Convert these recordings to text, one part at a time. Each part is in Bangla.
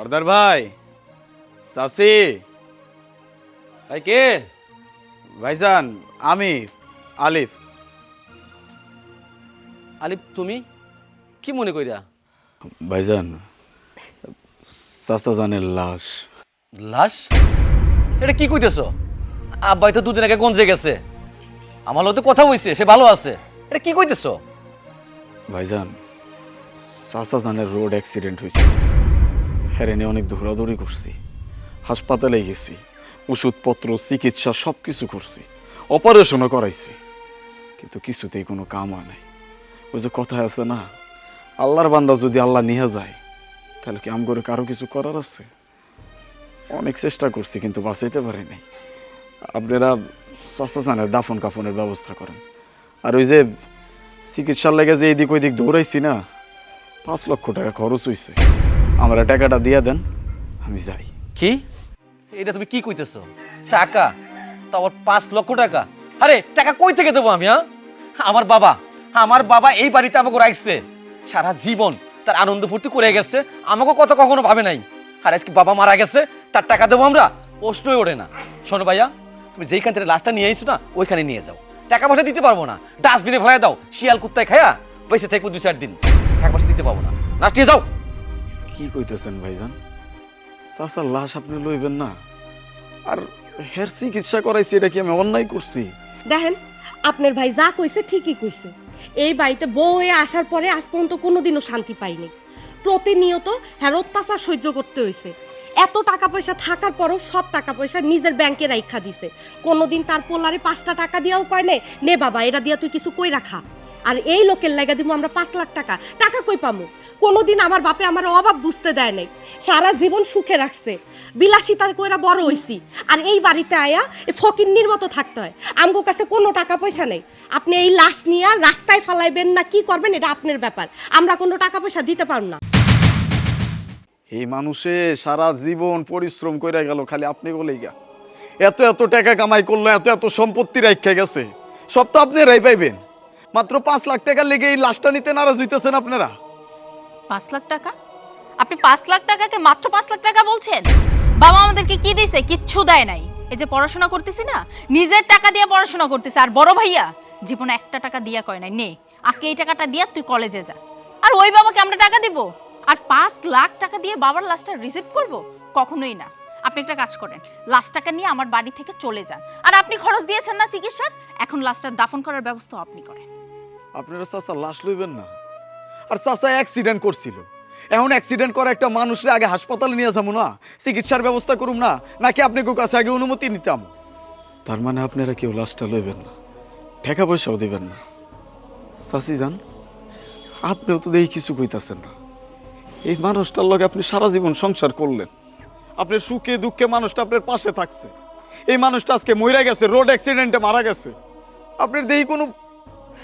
সর্দার ভাই চাচি ভাই কে? ভাইজান আমি আলিফ। আলিফ তুমি? কি মনে কইরা? ভাইজান চাচা জানের লাশ। লাশ? এটা কি কইতেছ? আব্বাই তো দুদিন আগে গঞ্জে গেছে। আমার লোক কথা হইছে সে ভালো আছে। এটা কি কইতেছ? ভাইজান চাচা জানের রোড অ্যাক্সিডেন্ট হয়েছে হ্যারে নিয়ে অনেক দৌড়াদৌড়ি করছি। হাসপাতালে গেছি, ওষুধপত্র, চিকিৎসা সব কিছু করছি, অপারেশনও করাইছি। কিন্তু কিছুতেই কোনো কাম হয় নাই। ওই যে কথা আছে না, আল্লাহর বান্দা যদি আল্লাহ নিয়ে যায়, তাহলে কি আম করে কারও কিছু করার আছে? অনেক চেষ্টা করছি, কিন্তু বাঁচাইতে পারি নাই। আপনারা জানের দাফন কাফনের ব্যবস্থা করেন। আর ওই যে চিকিৎসার লেগে যে এদিক ওইদিক দৌড়াইছি না, পাঁচ লক্ষ টাকা খরচ হইছে। আমরা টাকাটা দিয়ে দেন, আমি যাই। কি? এটা তুমি কি কইতেছ? টাকা? তো আবার পাঁচ লক্ষ টাকা। আরে, টাকা কই থেকে দেবো আমি হ্যাঁ? আমার বাবা আমার বাবা এই বাড়িতে আমাকে রাখছে সারা জীবন তার আনন্দ ফুর্তি করে গেছে, আমাকে কত কখনো ভাবে নাই। আর আজকে বাবা মারা গেছে, তার টাকা দেবো আমরা, প্রশ্নই ওঠে না। শোনো ভাইয়া, তুমি যেইখান থেকে লাস্টটা নিয়ে আইছো না, ওইখানে নিয়ে যাও। টাকা পয়সা দিতে পারব না। ডাস্টবিনে ফেলাই দাও, শিয়াল কুত্তায় খায়া পয়সা থাকব দু চার দিন। টাকা পয়সা দিতে পারব না। লাশ নিয়ে যাও। কি কইতেছেন ভাইজান? চাচার লাশ আপনি লইবেন না। আর হের চিকিৎসা করাইছি, এটা কি আমি অন্যায় করছি? দেখেন, আপনার ভাই যা কইছে ঠিকই কইছে। এই বাড়িতে বউ হয়ে আসার পরে আজ পর্যন্ত কোনোদিনও শান্তি পাইনি। প্রতিনিয়ত হ্যাঁ অত্যাচার সহ্য করতে হয়েছে এত টাকা পয়সা থাকার পরও সব টাকা পয়সা নিজের ব্যাংকে রাইখা দিছে। কোনোদিন তার পোলারে পাঁচটা টাকা দিয়াও কয় নে নে বাবা, এটা দিয়া তুই কিছু কই রাখা আর এই লোকের লাগা দিব আমরা পাঁচ লাখ টাকা। টাকা কই পামু? কোনোদিন আমার বাপে আমার অভাব বুঝতে দেয় নাই। সারা জীবন সুখে রাখছে। বিলাসিতা কইরা বড় হইছি। আর এই বাড়িতে আয়া এই ফকিন্নির মতো থাকতে হয়। আমগো কাছে কোনো টাকা পয়সা নেই। আপনি এই লাশ নিয়ে রাস্তায় ফালাইবেন না, কি করবেন এটা আপনার ব্যাপার। আমরা কোনো টাকা পয়সা দিতে পারব না। এই মানুষে সারা জীবন পরিশ্রম করে গেল, খালি আপনি বলেই গা এত এত টাকা কামাই করল, এত এত সম্পত্তি রাখা গেছে। সব তো আপনি রাই পাইবেন। মাত্র পাঁচ লাখ টাকা লেগে এই লাশটা নিতে নারাজ হইতেছেন আপনারা। পাঁচ লাখ টাকা? আপনি পাঁচ লাখ টাকাকে মাত্র পাঁচ লাখ টাকা বলছেন? বাবা আমাদেরকে কি দিয়েছে কিচ্ছু দেয় নাই। এই যে পড়াশোনা করতেছি না, নিজের টাকা দিয়ে পড়াশোনা করতেছে। আর বড় ভাইয়া জীবনে একটা টাকা দিয়া কয় নাই, নে, আজকে এই টাকাটা দিয়া তুই কলেজে যা। আর ওই বাবাকে আমরা টাকা দিব। আর পাঁচ লাখ টাকা দিয়ে বাবার লাশটা রিসিভ করব? কখনোই না। আপনি একটা কাজ করেন, লাশ টাকা নিয়ে আমার বাড়ি থেকে চলে যান। আর আপনি খরচ দিয়েছেন না চিকিৎসার? এখন লাশটা দাফন করার ব্যবস্থা আপনি করেন। আপনারা চাচা, লাশ লইবেন না। আর চাচা অ্যাক্সিডেন্ট করছিল। এখন অ্যাক্সিডেন্ট করা একটা মানুষের আগে হাসপাতালে নিয়ে যাব না, চিকিৎসার ব্যবস্থা করুম না, নাকি আপনি কেউ কাছে আগে অনুমতি নিতাম? তার মানে আপনারা কেউ লাশটা লইবেন না, টাকা পয়সাও দেবেন না। চাচি যান, আপনিও তো দেখি কিছু কইতাছেন না। এই মানুষটার লগে আপনি সারা জীবন সংসার করলেন। আপনার সুখে দুঃখে মানুষটা আপনার পাশে থাকছে। এই মানুষটা আজকে মইরা গেছে রোড অ্যাক্সিডেন্টে মারা গেছে। আপনার দেখি কোনো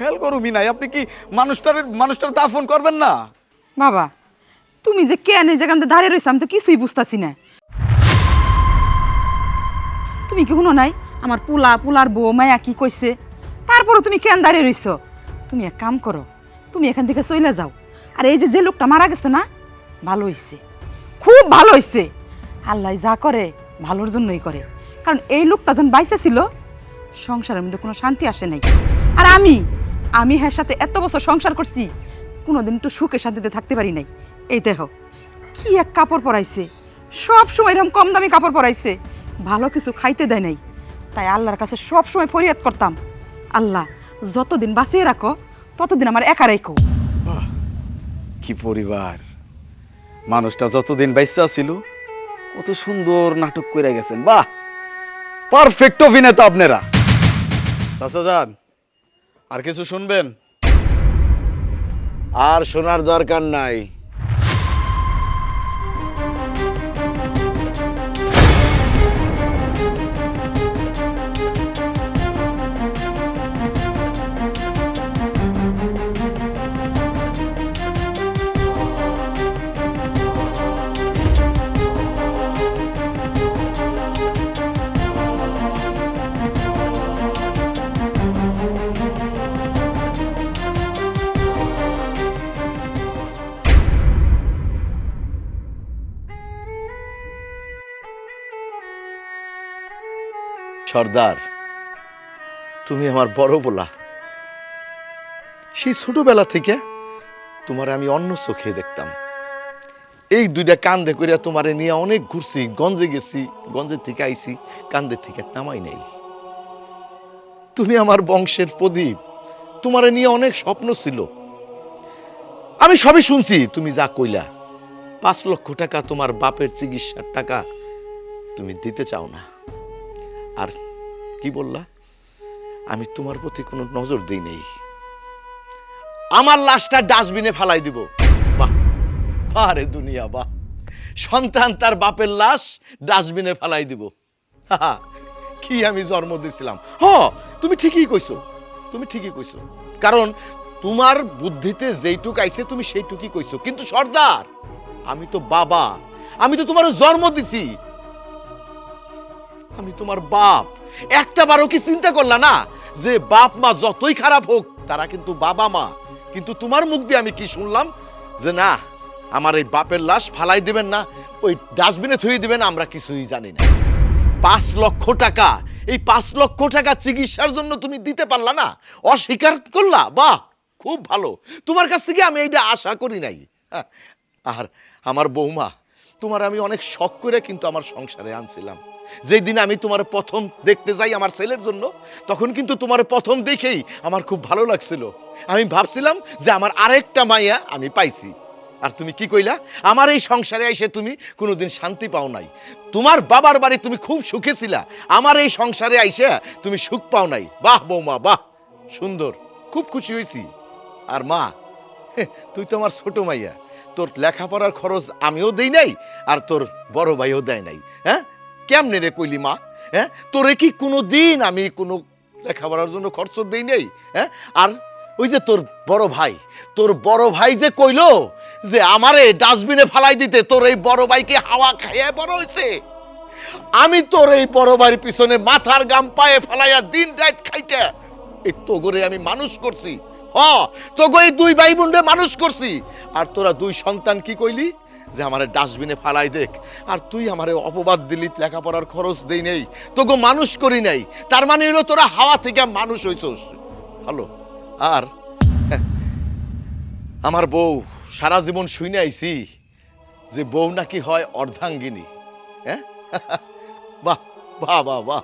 হেল করুমি নাই আপনি কি মানুষটার মানুষটার দাফন করবেন না? বাবা, তুমি যে কেন এই জায়গাতে দাঁড়িয়ে রয়েছো আমি তো কিছুই বুঝতাছি না। তুমি কি শুনো নাই? আমার পোলা, পোলার বউ মায়া কি কইছে? তারপরও তুমি কেন দাঁড়িয়ে রইছো? তুমি এক কাম করো, তুমি এখান থেকে চলে যাও। আর এই যে যে লোকটা মারা গেছে না, ভালো হইছে। খুব ভালো হইছে। আল্লাহ যা করে, ভালোর জন্যই করে। কারণ এই লোকটা যখন বাইসে ছিল, সংসারের মধ্যে কোনো শান্তি আসে নাই। আর আমি আমি হ্যাঁ সাথে এত বছর সংসার করছি, কোনোদিন একটু সুখে শান্তিতে থাকতে পারি নাই। এই দেহ কি এক কাপড় পরাইছে। সব সময় এরকম কম দামি কাপড় পরাইছে। ভালো কিছু খাইতে দেয় নাই। তাই আল্লাহর কাছে সব সময় ফরিয়াদ করতাম। আল্লাহ, যতদিন বাঁচিয়ে রাখো, ততদিন আমার একা রেখো। কি পরিবার। মানুষটা যতদিন বাইসা ছিল, কত সুন্দর নাটক করে গেছেন। বাহ পারফেক্ট অভিনেতা আপনারা। চাচা যান। আর কিছু শুনবেন? আর শোনার দরকার নাই। সর্দার, তুমি আমার বড় বলা। সেই ছোটবেলা থেকে তোমার আমি অন্য চোখে দেখতাম। এই দুইটা কান্দে করিয়া তোমারে নিয়ে অনেক ঘুরছি, গঞ্জে গেছি, গঞ্জের থেকে আইছি কান্দে থেকে নামাই নাই। তুমি আমার বংশের প্রদীপ, তোমারে নিয়ে অনেক স্বপ্ন ছিল। আমি সবই শুনছি, তুমি যা কইলা। পাঁচ লক্ষ টাকা তোমার বাপের চিকিৎসার টাকা তুমি দিতে চাও না। আর কি বললা? আমি তোমার প্রতি কোনো নজর দিই নেই। আমার লাশটা ডাস্টবিনে ফালাই দিব। বাহ, আরে দুনিয়া, বাহ। সন্তান তার বাপের লাশ ডাস্টবিনে ফালাই দিব। কি আমি জন্ম দিছিলাম। হ, তুমি ঠিকই কইছো, তুমি ঠিকই কইছো। কারণ তোমার বুদ্ধিতে যেইটুক আইছে, তুমি সেইটুকুই কইছো। কিন্তু সর্দার, আমি তো বাবা, আমি তো তোমার জন্ম দিছি। আমি তোমার বাপ। একটা বারও কি চিন্তা করলা না। যে বাপ মা যতই খারাপ হোক তারা কিন্তু বাবা মা। কিন্তু তোমার মুখ দিয়ে আমি কি শুনলাম? যে না আমার এই বাপের লাশ ফালাই দিবেন না ওই ডাস্টবিনে থুয়ে দিবেন আমরা কিছুই জানি না। পাঁচ লক্ষ টাকা এই পাঁচ লক্ষ টাকা চিকিৎসার জন্য তুমি দিতে পারলা না? অস্বীকার করলা? বাহ খুব ভালো। তোমার কাছ থেকে আমি এইটা আশা করি নাই। হ্যাঁ, আর আমার বৌমা তোমার আমি অনেক শখ করে কিন্তু আমার সংসারে আনছিলাম। যেই দিন আমি তোমার প্রথম দেখতে যাই আমার ছেলের জন্য, তখন কিন্তু তোমার প্রথম দেখেই আমার খুব ভালো লাগছিল। আমি ভাবছিলাম যে আমার আরেকটা মাইয়া আমি পাইছি। আর তুমি কি কইলা? আমার এই সংসারে এসে তুমি কোনোদিন শান্তি পাও নাই। তোমার বাবার বাড়ি তুমি খুব সুখে ছিলা। আমার এই সংসারে আইসা তুমি সুখ পাও নাই। বাহ বৌমা, বাহ! সুন্দর। খুব খুশি হয়েছি আর মা তুই তো আমার ছোট মাইয়া। তোর লেখাপড়ার খরচ আমিও দেই নাই আর তোর বড় ভাইও দেয় নাই হ্যাঁ? কেমনে রে কইলি মা? হ্যাঁ? তোরে কি কোনো দিন আমি কোনো লেখাপড়ার জন্য খরচ দিই নাই? হ্যাঁ? আর ওই যে তোর বড় ভাই, তোর বড় ভাই যে কইলো যে আমারে ডাস্টবিনে ফালাই দিতে তোর এই বড় ভাইকে হাওয়া খাইয়ে বড় হয়েছে আমি তোর এই বড় ভাইয়ের পিছনে মাথার গাম পায়ে ফালাইয়া দিন রাত খাইতে। এই তোগরে আমি মানুষ করছি। হ, তোগো এই দুই ভাই বোনরে মানুষ করছি। আর তোরা দুই সন্তান কি কইলি? যে আমারে ডাস্টবিনে ফালাই দেখ। আর তুই আমারে অপবাদ দিলি, লেখাপড়ার খরচ দেই নেই। তোকে মানুষ করি নাই। তার মানে হলো তোরা হাওয়া থেকে মানুষ হইছস। ভালো আর? আমার বউ, সারা জীবন শুনে আইছি। যে বউ নাকি হয় অর্ধাঙ্গিনী। হ্যাঁ? বাহ বাহ বাহ বাহ।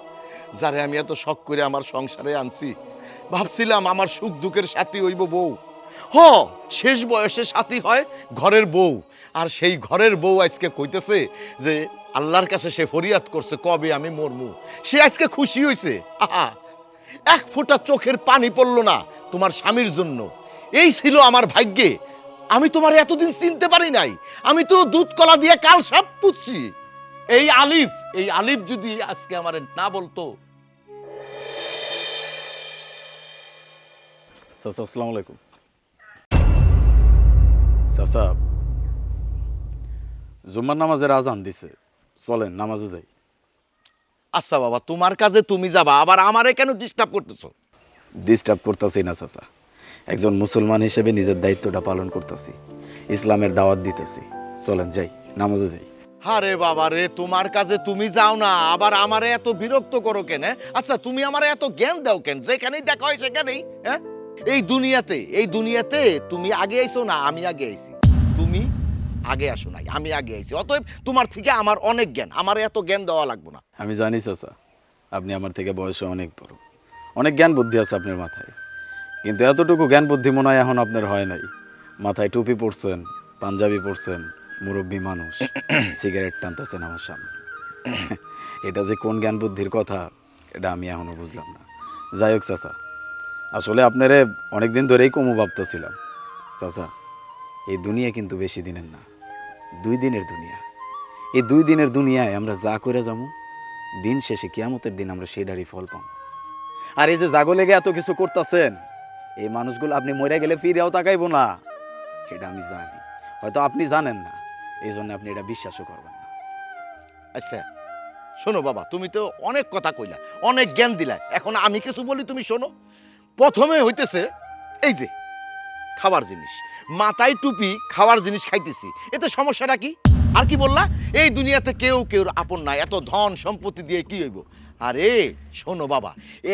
যারে আমি এত শখ করে আমার সংসারে আনছি। ভাবছিলাম আমার সুখ দুঃখের সাথী হইব বউ। হ, শেষ বয়সে সাথী হয় ঘরের বউ। আর সেই ঘরের বউ আজকে কইতেছে যে আল্লাহর কাছে সে ফরিয়াদ করছে, কবে আমি মরমু? সে আজকে খুশি হইছে। আহা, এক ফোঁটা চোখের পানি পড়ল না তোমার স্বামীর জন্য। এই ছিল আমার ভাগ্যে। আমি তোমার এতদিন চিনতে পারি নাই। আমি তো দুধ কলা দিয়ে কাল সাপ পুচ্ছি এই আলিফ এই আলিফ যদি আজকে আমার না বলতো। চাচা, আসসালামু আলাইকুম। চাচা জুম্মার নামাজের আজান দিছে। চলেন নামাজে যাই। আচ্ছা বাবা তোমার কাজে তুমি যাবা আবার আমারে কেন ডিস্টার্ব করতেছো? ডিস্টার্ব করতেছি না চাচা। একজন মুসলমান হিসেবে নিজের দায়িত্বটা পালন করতেছি। ইসলামের দাওয়াত দিতেছি। চলেন যাই নামাজে যাই। আরে বাবা রে তোমার কাজে তুমি যাও না আবার আমারে এত বিরক্ত করো কেন হ্যাঁ? আচ্ছা তুমি আমারে এত জ্ঞান দাও কেন? যেখানেই দেখা হয় সেখানেই হ্যাঁ? এই দুনিয়াতে এই দুনিয়াতে তুমি আগে আইছো না আমি আগে আইছি। তুমি আগে আসো নাই আমি আগে আইছি। অতএব তোমার থেকে আমার অনেক জ্ঞান আমার এত জ্ঞান দেওয়া লাগবে না। আমি জানি চাচা আপনি আমার থেকে বয়সে অনেক বড়। অনেক জ্ঞান বুদ্ধি আছে আপনার মাথায়। কিন্তু এতটুকু জ্ঞান বুদ্ধি মনে হয় এখন আপনার হয় নাই। মাথায় টুপি পরছেন পাঞ্জাবি পরছেন মুরব্বী মানুষ সিগারেট টানতেছেন আমার সামনে। এটা যে কোন জ্ঞান বুদ্ধির কথা এটা আমি এখনও বুঝলাম না। যাই হোক চাচা আসলে আপনারে অনেকদিন ধরেই কমু ভাবতেছিলাম। চাচা এই দুনিয়া কিন্তু বেশি দিনের না। দুই দিনের দুনিয়া। এই দুই দিনের দুনিয়ায় আমরা যা করে যাব, দিন শেষে কিয়ামতের দিন আমরা সেইটারই ফল পাবো। আর এই যে জাগো লেগে এত কিছু করতেছেন, এই মানুষগুলো আপনি মরে গেলে ফিরেও তাকাইবো না। এটা আমি জানি। হয়তো আপনি জানেন না, এই জন্য আপনি এটা বিশ্বাসও করবেন না। আচ্ছা শোনো বাবা, তুমি তো অনেক কথা কইলা, অনেক জ্ঞান দিলা। এখন আমি কিছু বলি, তুমি শোনো। প্রথমে হইতেছে এই যে, খাবার জিনিস। মাথায় টুপি খাওয়ার জিনিস খাইতেছি। এতে সমস্যাটা কি? আর কি বললা? এই দুনিয়াতে কেউ কেউ আপন নাই। এত ধন সম্পত্তি দিয়ে কি হইব? আরে, শোনো বাবা,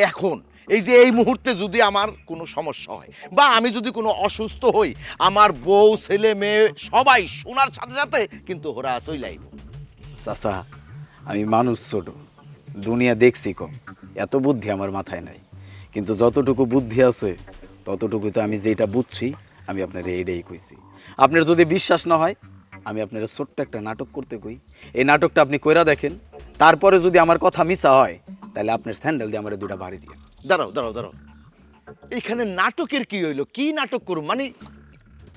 এখন এই যে এই মুহূর্তে যদি আমার কোনো সমস্যা হয় বা আমি যদি কোনো অসুস্থ হই, আমার বউ, ছেলে, মেয়ে সবাই শোনার সাথে সাথে কিন্তু ওরা চইলাইব চাচা, আমি মানুষ ছোট। দুনিয়া দেখছি কম। এত বুদ্ধি আমার মাথায় নাই। কিন্তু যতটুকু বুদ্ধি আছে ততটুকু তো আমি যেটা বুঝছি আমি আপনার এইটাই কইছি। আপনার যদি বিশ্বাস না হয় আমি আপনার ছোট্ট একটা নাটক করতে কই। এই নাটকটা আপনি কইরা দেখেন তারপরে যদি আমার কথা মিশা হয় তাহলে আপনার স্যান্ডেল দিয়ে আমার দুটা বাড়ি দিয়ে। দাঁড়াও দাঁড়াও দাঁড়াও। এখানে নাটকের কি হইল? কি নাটক করুম? মানে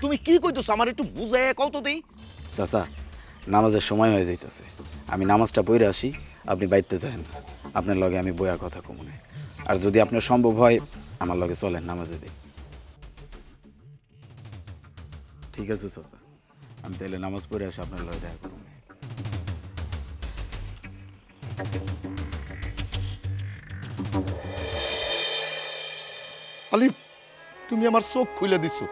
তুমি কি কইতেছো? আমার একটু বুঝায় কত দেই। চাচা নামাজের সময় হয়ে যাইতেছে। আমি নামাজটা পড়ে আসি আপনি বাইতে যান। আপনার লগে আমি বইয়া কথা কমুনে আর যদি আপনার সম্ভব হয় আমার লগে চলেন নামাজে দিই। ঠিক আছে চাচা আমি তাহলে নামাজ পড়ে আসি, আপনার লগে দেখা করব। আলিফ তুমি আমার চোখ খুলে দিছো।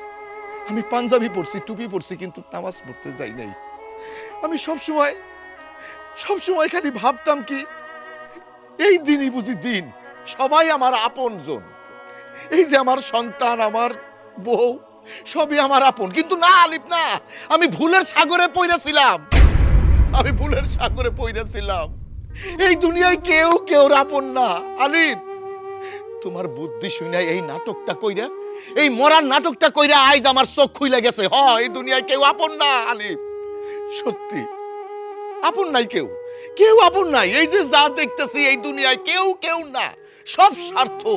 আমি পাঞ্জাবি পড়ছি টুপি পড়ছি কিন্তু নামাজ পড়তে যাই নাই। আমি সব সময় সব সময় খালি ভাবতাম কি, এই দিনই বুঝি দিন, সবাই আমার আপনজন। এই যে আমার সন্তান, আমার বউ সবই আমার আপন। কিন্তু না, আলিফ, না। আমি ভুলের সাগরে পইরাছিলাম। আমি ভুলের সাগরে পইরাছিলাম। এই দুনিয়ায় কেউ কেউ আপন না। আলিফ, তোমার বুদ্ধি শুনে এই নাটকটা কইরা, এই মরার নাটকটা কইরা আজ আমার চোখ খুইলে গেছে। হ, এই দুনিয়ায় কেউ আপন না, আলিফ। সত্যি। আপন নাই কেউ। কেউ আপন নাই। এই যে যা দেখতেছি, এই দুনিয়ায় কেউ কেউ না। সব স্বার্থ।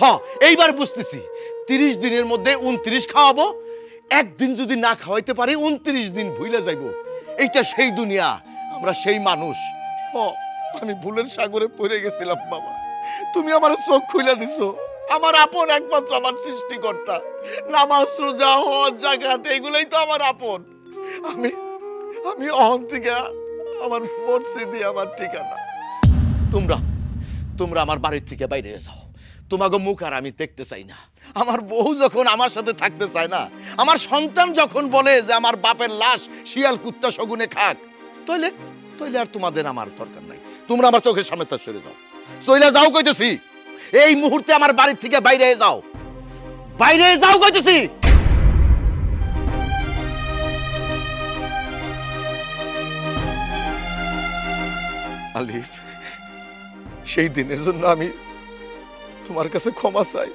হ, এইবার বুঝতেছি। তিরিশ দিনের মধ্যে উনত্রিশ খাওয়াবো। একদিন যদি না খাওয়াইতে পারি, উনত্রিশ দিন ভুলে যাইব। এইটা সেই দুনিয়া, আমরা সেই মানুষ। হ, আমি ভুলের সাগরে পড়ে গেছিলাম, বাবা। তুমি আমার চোখ খুলে দিছো। আমার আপন একমাত্র আমার সৃষ্টিকর্তা। নামাজ, রোজা, হজ জাগাত এগুলোই তো আমার আপন। আমি আমি অহন থেকে আমার মসজিদই আমার ঠিকানা। তোমরা তোমরা আমার বাড়ির থেকে বাইরে যাও। তোমাকে মুখ আর আমি দেখতে চাই না। আমার বউ যখন আমার সাথে থাকতে চায় না, আমার সন্তান যখন বলে যে আমার বাপের লাশ শিয়াল, কুত্তা, শগুনে খাক, তাইলে তাইলে আর তোমাদের আমার দরকার নাই। তোমরা আমার চোখের সামনে সরে যাও। চইলা যাও কইতেছি, এই মুহূর্তে আমার বাড়ির থেকে বাইরে যাও। বাইরে যাও কইতেছি। আলিফ, সেই দিনের জন্য আমি তোমার কাছে ক্ষমা চাই।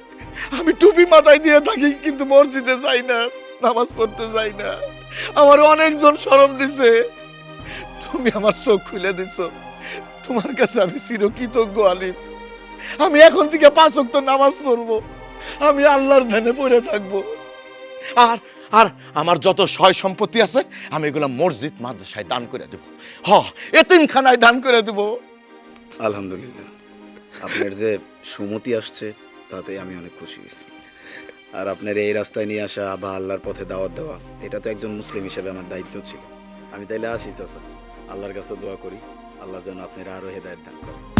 আমি টুপি মাথায় দিয়ে থাকি, কিন্তু মসজিদে যাই না, নামাজ পড়তে যাই না। আমার অনেকজন শরম দিছে। তুমি আমার চোখ খুলে দিছো। তোমার কাছে আমি চিরকৃতজ্ঞ আলিফ আমি এখন থেকে পাঁচ ওয়াক্ত নামাজ পড়ব। আমি আল্লাহর ধ্যানে পড়ে থাকব। আর আর আমার যত সয় সম্পত্তি আছে, আমি এগুলো মসজিদ, মাদ্রাসায় দান করে দেব। হ, এতিমখানায় দান করে দেব। আলহামদুলিল্লাহ। আপনার যে সুমতি আসছে, তাতে আমি অনেক খুশি হয়েছি। আর আপনার এই রাস্তায় নিয়ে আসা বা আল্লাহর পথে দাওয়াত দেওয়া, এটা তো একজন মুসলিম হিসেবে আমার দায়িত্ব ছিল। আমি তাইলে আসি, চাচা। আল্লাহর কাছে দোয়া করি, আল্লাহ যেন আপনার আরও হেদায়ত দান করে।